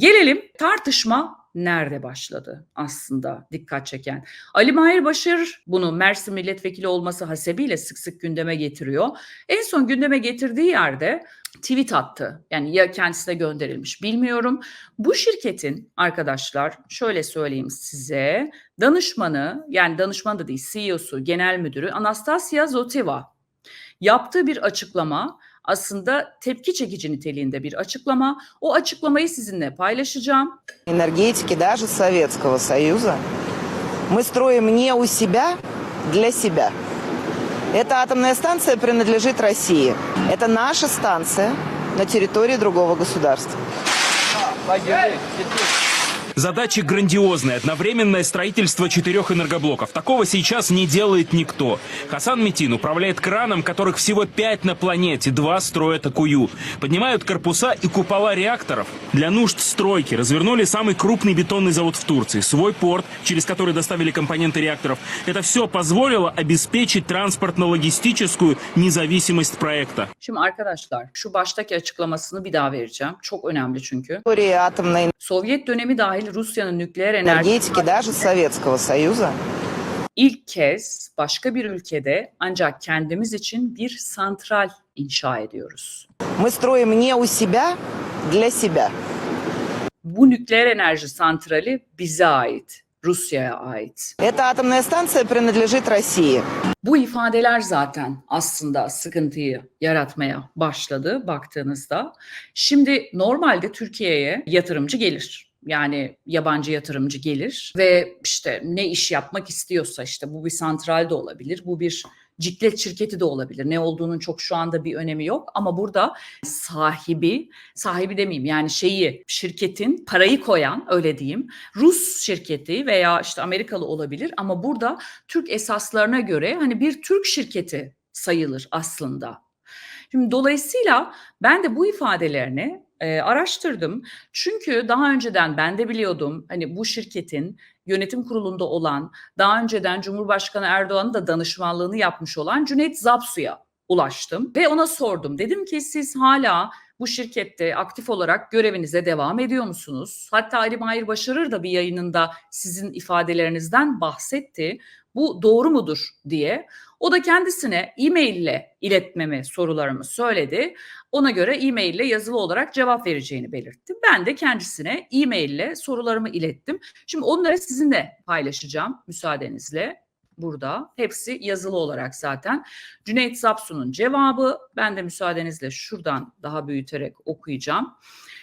Gelelim tartışma nerede başladı aslında dikkat çeken. Ali Mahir Başar bunu Mersin milletvekili olması hasebiyle sık sık gündeme getiriyor. En son gündeme getirdiği yerde tweet attı. Yani ya kendisine gönderilmiş bilmiyorum. Bu şirketin arkadaşlar şöyle söyleyeyim size danışmanı yani danışman da değil CEO'su genel müdürü Anastasia Zoteva yaptığı bir açıklama aslında tepki çekici niteliğinde bir açıklama. O açıklamayı sizinle paylaşacağım. энергетики даже Советского Союза мы строим не у себя, для себя. Эта атомная станция принадлежит России. Это наша станция на территории другого государства. Задача грандиозная. Одновременное строительство четырех энергоблоков. Такого сейчас не делает никто. Хасан Метин управляет краном, которых всего пять на планете. Два строят Акую. Поднимают корпуса и купола реакторов. Для нужд стройки развернули самый крупный бетонный завод в Турции. Свой порт, через который доставили компоненты реакторов. Это все позволило обеспечить транспортно-логистическую независимость проекта. Şimdi arkadaşlar şu baştaki açıklamasını bir daha vereceğim. Çok önemli çünkü. Территории атомной Sovyet dönemi dahil Rusya'nın nükleer enerji энергетики даже Советского Союза ilk kez başka bir ülkede ancak kendimiz için bir santral inşa ediyoruz. мы строим не у себя, для себя. Bu nükleer enerji santrali bize ait, Rusya'ya ait. Эта атомная станция принадлежит России. Bu ifadeler zaten aslında sıkıntıyı yaratmaya başladı baktığınızda. Şimdi normalde Türkiye'ye yatırımcı gelir. yani yabancı yatırımcı gelir ve işte ne iş yapmak istiyorsa işte bu bir santral de olabilir, bu bir ciklet şirketi de olabilir. Ne olduğunun çok şu anda bir önemi yok ama burada sahibi, sahibi demeyeyim yani şeyi şirketin parayı koyan öyle diyeyim Rus şirketi veya işte Amerikalı olabilir ama burada Türk esaslarına göre hani bir Türk şirketi sayılır aslında. Şimdi dolayısıyla ben de bu ifadelerini e, araştırdım. Çünkü daha önceden ben de biliyordum hani bu şirketin yönetim kurulunda olan, daha önceden Cumhurbaşkanı Erdoğan'ın da danışmanlığını yapmış olan Cüneyt Zapsu'ya ulaştım ve ona sordum. Dedim ki siz hala bu şirkette aktif olarak görevinize devam ediyor musunuz? Hatta Ali Mahir Başarır da bir yayınında sizin ifadelerinizden bahsetti. Bu doğru mudur diye. O da kendisine e-mail ile iletmemi sorularımı söyledi. Ona göre e-mail ile yazılı olarak cevap vereceğini belirtti. Ben de kendisine e-mail ile sorularımı ilettim. Şimdi onları sizinle paylaşacağım müsaadenizle burada. Hepsi yazılı olarak zaten. Cüneyt Zapsu'nun cevabı. Ben de müsaadenizle şuradan daha büyüterek okuyacağım.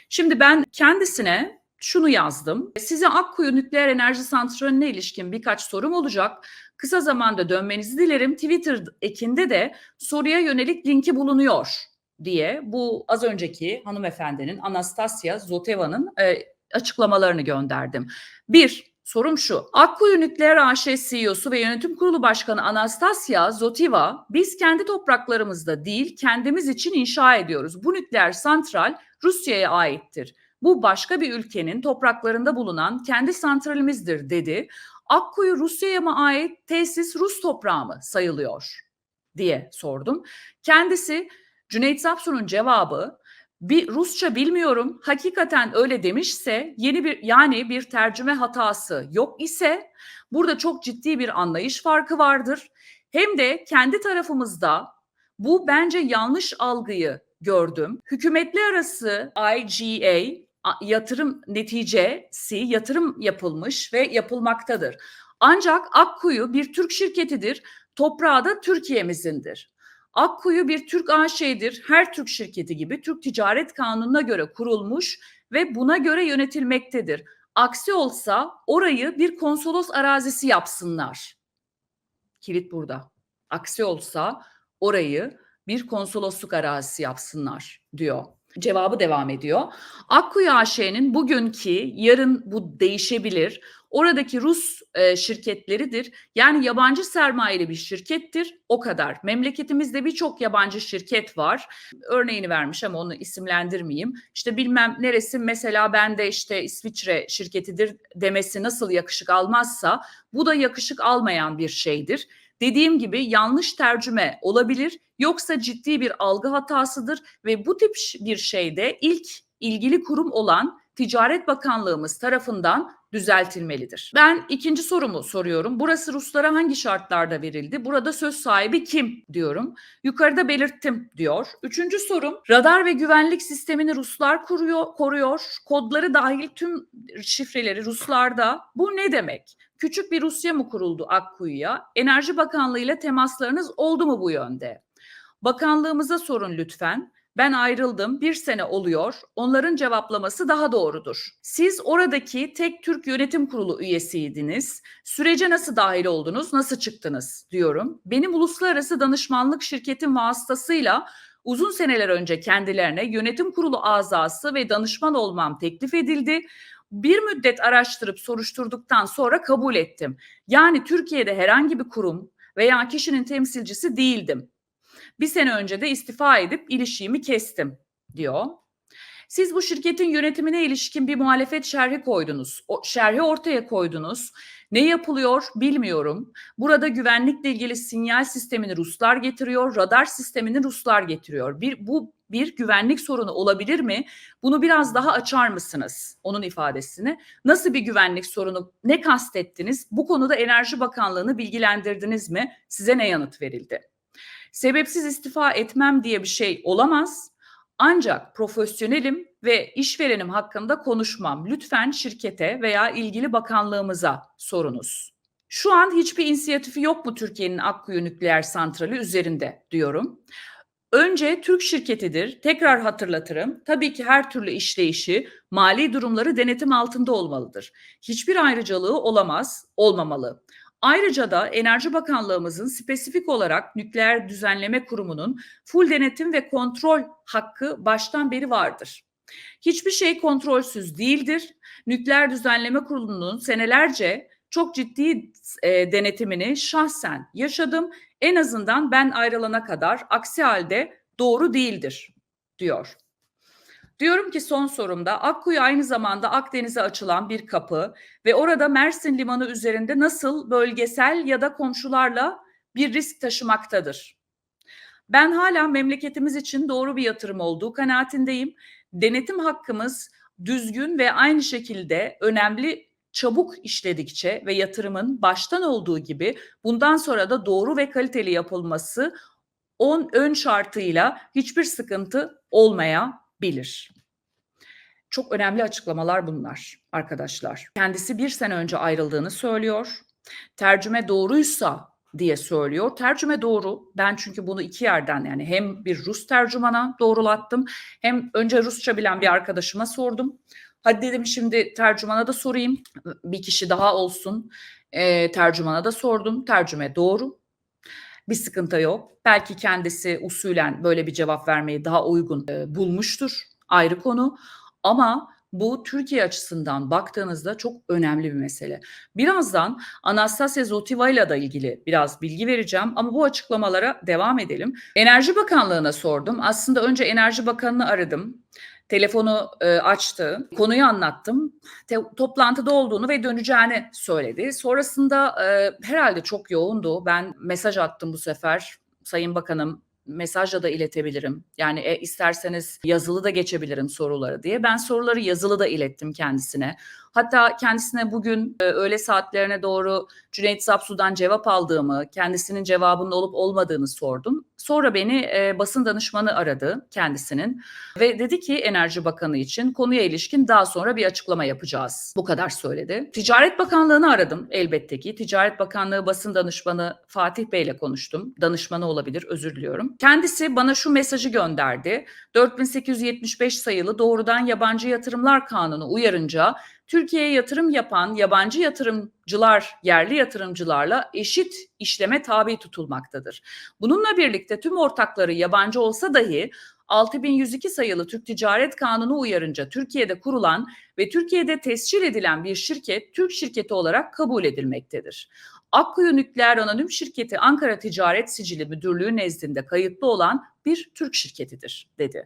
Şimdi ben kendisine şunu yazdım. Size Akkuyu Nükleer Enerji Santrali'ne ilişkin birkaç sorum olacak. Kısa zamanda dönmenizi dilerim. Twitter ekinde de soruya yönelik linki bulunuyor diye bu az önceki hanımefendinin Anastasia Zoteva'nın e, açıklamalarını gönderdim. Bir, sorum şu. Akkuyu Nükleer AŞ CEO'su ve Yönetim Kurulu Başkanı Anastasia Zotiva, biz kendi topraklarımızda değil kendimiz için inşa ediyoruz. Bu nükleer santral Rusya'ya aittir. Bu başka bir ülkenin topraklarında bulunan kendi santralimizdir dedi. Akkuyu Rusya'ya mı ait tesis Rus toprağı mı sayılıyor diye sordum. Kendisi Cüneyt Zapsu'nun cevabı bir Rusça bilmiyorum hakikaten öyle demişse yeni bir yani bir tercüme hatası yok ise burada çok ciddi bir anlayış farkı vardır. Hem de kendi tarafımızda bu bence yanlış algıyı gördüm. Hükümetli arası IGA yatırım neticesi yatırım yapılmış ve yapılmaktadır. Ancak Akkuyu bir Türk şirketidir. Toprağı da Türkiye'mizindir. Akkuyu bir Türk AŞ'dir. Her Türk şirketi gibi Türk Ticaret Kanunu'na göre kurulmuş ve buna göre yönetilmektedir. Aksi olsa orayı bir konsolos arazisi yapsınlar. Kilit burada. Aksi olsa orayı bir konsolosluk arazisi yapsınlar diyor. Cevabı devam ediyor. Akkuyu AŞ'nin bugünkü yarın bu değişebilir. Oradaki Rus e, şirketleridir. Yani yabancı sermayeli bir şirkettir. O kadar. Memleketimizde birçok yabancı şirket var. Örneğini vermiş ama onu isimlendirmeyeyim. İşte bilmem neresi mesela ben de işte İsviçre şirketidir demesi nasıl yakışık almazsa bu da yakışık almayan bir şeydir. Dediğim gibi yanlış tercüme olabilir yoksa ciddi bir algı hatasıdır ve bu tip bir şeyde ilk ilgili kurum olan Ticaret Bakanlığımız tarafından düzeltilmelidir. Ben ikinci sorumu soruyorum. Burası Ruslara hangi şartlarda verildi? Burada söz sahibi kim diyorum. Yukarıda belirttim diyor. Üçüncü sorum radar ve güvenlik sistemini Ruslar kuruyor, koruyor. Kodları dahil tüm şifreleri Ruslarda. Bu ne demek? Küçük bir Rusya mı kuruldu Akkuyu'ya? Enerji Bakanlığı ile temaslarınız oldu mu bu yönde? Bakanlığımıza sorun lütfen. Ben ayrıldım, bir sene oluyor. Onların cevaplaması daha doğrudur. Siz oradaki tek Türk Yönetim Kurulu üyesiydiniz. Sürece nasıl dahil oldunuz, nasıl çıktınız diyorum. Benim uluslararası danışmanlık şirketim vasıtasıyla uzun seneler önce kendilerine yönetim kurulu azası ve danışman olmam teklif edildi. Bir müddet araştırıp soruşturduktan sonra kabul ettim. Yani Türkiye'de herhangi bir kurum veya kişinin temsilcisi değildim. Bir sene önce de istifa edip ilişiğimi kestim diyor. Siz bu şirketin yönetimine ilişkin bir muhalefet şerhi koydunuz. O şerhi ortaya koydunuz. Ne yapılıyor bilmiyorum. Burada güvenlikle ilgili sinyal sistemini Ruslar getiriyor, radar sistemini Ruslar getiriyor. Bir bu bir güvenlik sorunu olabilir mi? Bunu biraz daha açar mısınız? Onun ifadesini. Nasıl bir güvenlik sorunu? Ne kastettiniz? Bu konuda Enerji Bakanlığı'nı bilgilendirdiniz mi? Size ne yanıt verildi? Sebepsiz istifa etmem diye bir şey olamaz. Ancak profesyonelim ve işverenim hakkında konuşmam. Lütfen şirkete veya ilgili bakanlığımıza sorunuz. Şu an hiçbir inisiyatifi yok mu Türkiye'nin Akkuyu nükleer santrali üzerinde diyorum. Önce Türk şirketidir. Tekrar hatırlatırım. Tabii ki her türlü işleyişi, mali durumları denetim altında olmalıdır. Hiçbir ayrıcalığı olamaz, olmamalı. Ayrıca da Enerji Bakanlığımızın spesifik olarak Nükleer Düzenleme Kurumu'nun full denetim ve kontrol hakkı baştan beri vardır. Hiçbir şey kontrolsüz değildir. Nükleer Düzenleme Kurulu'nun senelerce çok ciddi e, denetimini şahsen yaşadım. En azından ben ayrılana kadar aksi halde doğru değildir diyor. Diyorum ki son sorumda Akkuyu aynı zamanda Akdeniz'e açılan bir kapı ve orada Mersin Limanı üzerinde nasıl bölgesel ya da komşularla bir risk taşımaktadır. Ben hala memleketimiz için doğru bir yatırım olduğu kanaatindeyim. Denetim hakkımız düzgün ve aynı şekilde önemli çabuk işledikçe ve yatırımın baştan olduğu gibi bundan sonra da doğru ve kaliteli yapılması on ön şartıyla hiçbir sıkıntı olmayabilir. Çok önemli açıklamalar bunlar arkadaşlar. Kendisi bir sene önce ayrıldığını söylüyor. Tercüme doğruysa diye söylüyor. Tercüme doğru. Ben çünkü bunu iki yerden yani hem bir Rus tercümana doğrulattım hem önce Rusça bilen bir arkadaşıma sordum. Hadi dedim şimdi tercümana da sorayım. Bir kişi daha olsun. E, tercümana da sordum. Tercüme doğru. Bir sıkıntı yok. Belki kendisi usulen böyle bir cevap vermeyi daha uygun e, bulmuştur. Ayrı konu. Ama bu Türkiye açısından baktığınızda çok önemli bir mesele. Birazdan Anastasia Zotiva ile de ilgili biraz bilgi vereceğim ama bu açıklamalara devam edelim. Enerji Bakanlığı'na sordum. Aslında önce Enerji Bakanı'nı aradım. Telefonu e, açtı. Konuyu anlattım. Te- toplantıda olduğunu ve döneceğini söyledi. Sonrasında e, herhalde çok yoğundu. Ben mesaj attım bu sefer. Sayın Bakanım mesajla da iletebilirim. Yani e, isterseniz yazılı da geçebilirim soruları diye. Ben soruları yazılı da ilettim kendisine. Hatta kendisine bugün e, öğle saatlerine doğru Cüneyt Zapsu'dan cevap aldığımı, kendisinin cevabının olup olmadığını sordum. Sonra beni e, basın danışmanı aradı kendisinin ve dedi ki Enerji Bakanı için konuya ilişkin daha sonra bir açıklama yapacağız. Bu kadar söyledi. Ticaret Bakanlığı'nı aradım elbette ki. Ticaret Bakanlığı basın danışmanı Fatih Bey ile konuştum. Danışmanı olabilir, özür diliyorum. Kendisi bana şu mesajı gönderdi. 4875 sayılı doğrudan yabancı yatırımlar kanunu uyarınca Türkiye'ye yatırım yapan yabancı yatırımcılar yerli yatırımcılarla eşit işleme tabi tutulmaktadır. Bununla birlikte tüm ortakları yabancı olsa dahi 6102 sayılı Türk Ticaret Kanunu uyarınca Türkiye'de kurulan ve Türkiye'de tescil edilen bir şirket Türk şirketi olarak kabul edilmektedir. Akkuyu Nükleer Anonim Şirketi Ankara Ticaret Sicili Müdürlüğü nezdinde kayıtlı olan bir Türk şirketidir dedi.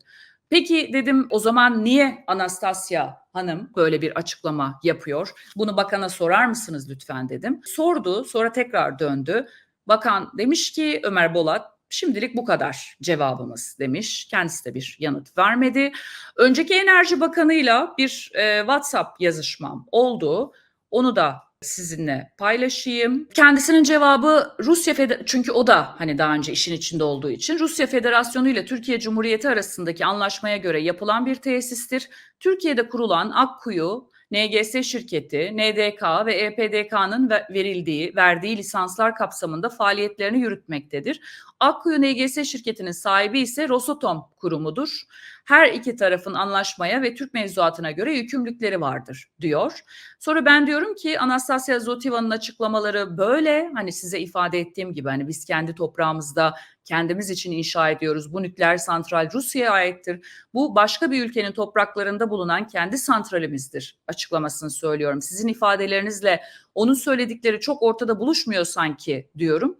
Peki dedim o zaman niye Anastasia Hanım böyle bir açıklama yapıyor? Bunu bakana sorar mısınız lütfen dedim. Sordu sonra tekrar döndü. Bakan demiş ki Ömer Bolat Şimdilik bu kadar cevabımız demiş. Kendisi de bir yanıt vermedi. Önceki Enerji Bakanı'yla bir e, WhatsApp yazışmam oldu. Onu da sizinle paylaşayım. Kendisinin cevabı Rusya Feder çünkü o da hani daha önce işin içinde olduğu için Rusya Federasyonu ile Türkiye Cumhuriyeti arasındaki anlaşmaya göre yapılan bir tesistir. Türkiye'de kurulan Akkuyu NGS şirketi, NDK ve EPDK'nın verildiği, verdiği lisanslar kapsamında faaliyetlerini yürütmektedir. Akkuyu NGS şirketinin sahibi ise Rosatom kurumudur. Her iki tarafın anlaşmaya ve Türk mevzuatına göre yükümlülükleri vardır diyor. Sonra ben diyorum ki Anastasia Zotiva'nın açıklamaları böyle hani size ifade ettiğim gibi hani biz kendi toprağımızda kendimiz için inşa ediyoruz. Bu nükleer santral Rusya'ya aittir. Bu başka bir ülkenin topraklarında bulunan kendi santralimizdir açıklamasını söylüyorum. Sizin ifadelerinizle onun söyledikleri çok ortada buluşmuyor sanki diyorum.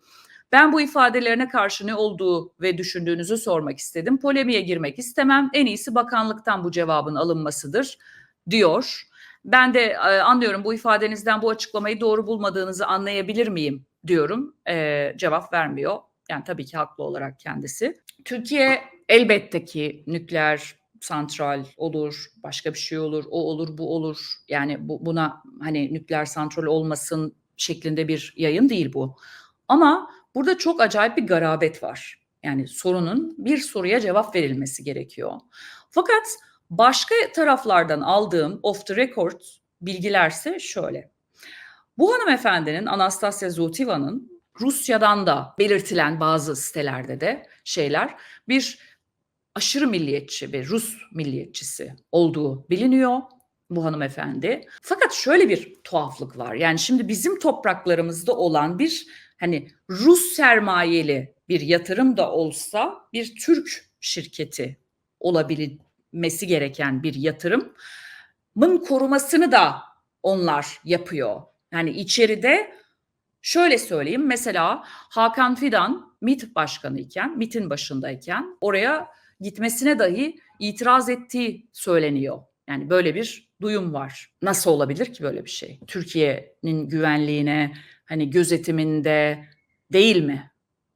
Ben bu ifadelerine karşı ne olduğu ve düşündüğünüzü sormak istedim. Polemiğe girmek istemem. En iyisi bakanlıktan bu cevabın alınmasıdır diyor. Ben de e, anlıyorum bu ifadenizden bu açıklamayı doğru bulmadığınızı anlayabilir miyim diyorum. E, cevap vermiyor. Yani tabii ki haklı olarak kendisi. Türkiye elbette ki nükleer santral olur, başka bir şey olur, o olur, bu olur. Yani bu, buna hani nükleer santral olmasın şeklinde bir yayın değil bu. Ama burada çok acayip bir garabet var. Yani sorunun bir soruya cevap verilmesi gerekiyor. Fakat başka taraflardan aldığım off the record bilgilerse şöyle. Bu hanımefendinin Anastasia Zotiva'nın Rusya'dan da belirtilen bazı sitelerde de şeyler bir aşırı milliyetçi ve Rus milliyetçisi olduğu biliniyor bu hanımefendi. Fakat şöyle bir tuhaflık var. Yani şimdi bizim topraklarımızda olan bir hani Rus sermayeli bir yatırım da olsa bir Türk şirketi olabilmesi gereken bir yatırımın korumasını da onlar yapıyor. Yani içeride şöyle söyleyeyim mesela Hakan Fidan MİT başkanı iken, MİT'in başındayken oraya gitmesine dahi itiraz ettiği söyleniyor. Yani böyle bir duyum var. Nasıl olabilir ki böyle bir şey? Türkiye'nin güvenliğine hani gözetiminde değil mi?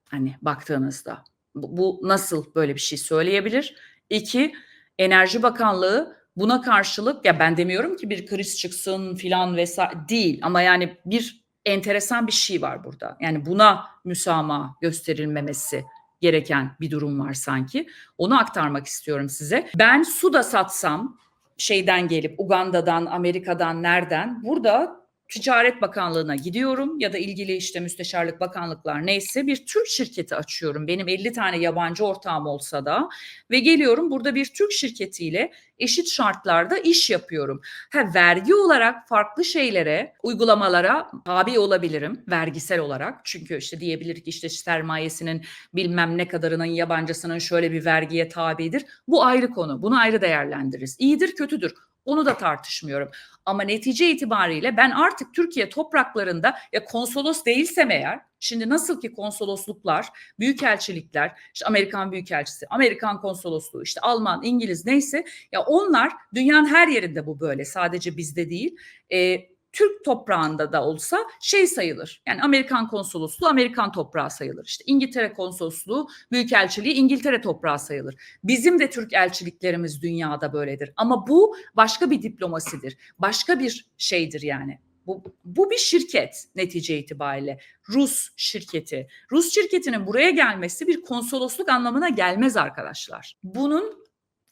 Hani baktığınızda bu, bu nasıl böyle bir şey söyleyebilir? İki, Enerji Bakanlığı buna karşılık ya ben demiyorum ki bir kriz çıksın filan vesaire değil ama yani bir enteresan bir şey var burada. Yani buna müsamaha gösterilmemesi gereken bir durum var sanki. Onu aktarmak istiyorum size. Ben su da satsam şeyden gelip Uganda'dan, Amerika'dan nereden? Burada Ticaret Bakanlığı'na gidiyorum ya da ilgili işte müsteşarlık bakanlıklar neyse bir Türk şirketi açıyorum. Benim 50 tane yabancı ortağım olsa da ve geliyorum burada bir Türk şirketiyle eşit şartlarda iş yapıyorum. Ha vergi olarak farklı şeylere, uygulamalara tabi olabilirim vergisel olarak. Çünkü işte diyebilir ki işte sermayesinin bilmem ne kadarının yabancısının şöyle bir vergiye tabidir. Bu ayrı konu. Bunu ayrı değerlendiririz. İyidir, kötüdür. Onu da tartışmıyorum. Ama netice itibariyle ben artık Türkiye topraklarında ya konsolos değilsem eğer, şimdi nasıl ki konsolosluklar, büyükelçilikler, işte Amerikan büyükelçisi, Amerikan konsolosluğu, işte Alman, İngiliz neyse ya onlar dünyanın her yerinde bu böyle sadece bizde değil. E, Türk toprağında da olsa şey sayılır. Yani Amerikan konsolosluğu Amerikan toprağı sayılır. İşte İngiltere konsolosluğu, büyükelçiliği İngiltere toprağı sayılır. Bizim de Türk elçiliklerimiz dünyada böyledir. Ama bu başka bir diplomasidir. Başka bir şeydir yani. Bu, bu bir şirket netice itibariyle. Rus şirketi. Rus şirketinin buraya gelmesi bir konsolosluk anlamına gelmez arkadaşlar. Bunun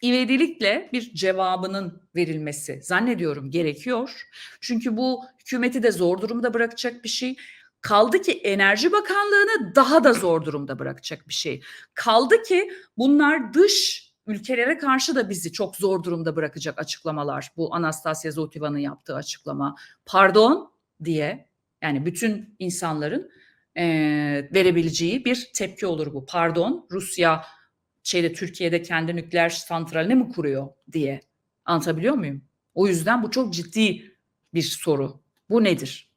ivedilikle bir cevabının verilmesi zannediyorum gerekiyor. Çünkü bu hükümeti de zor durumda bırakacak bir şey. Kaldı ki Enerji Bakanlığı'nı daha da zor durumda bırakacak bir şey. Kaldı ki bunlar dış ülkelere karşı da bizi çok zor durumda bırakacak açıklamalar. Bu Anastasia Zotiva'nın yaptığı açıklama. Pardon diye yani bütün insanların e, verebileceği bir tepki olur bu. Pardon Rusya şeyde Türkiye'de kendi nükleer santralini mi kuruyor diye. Anlatabiliyor muyum? O yüzden bu çok ciddi bir soru. Bu nedir?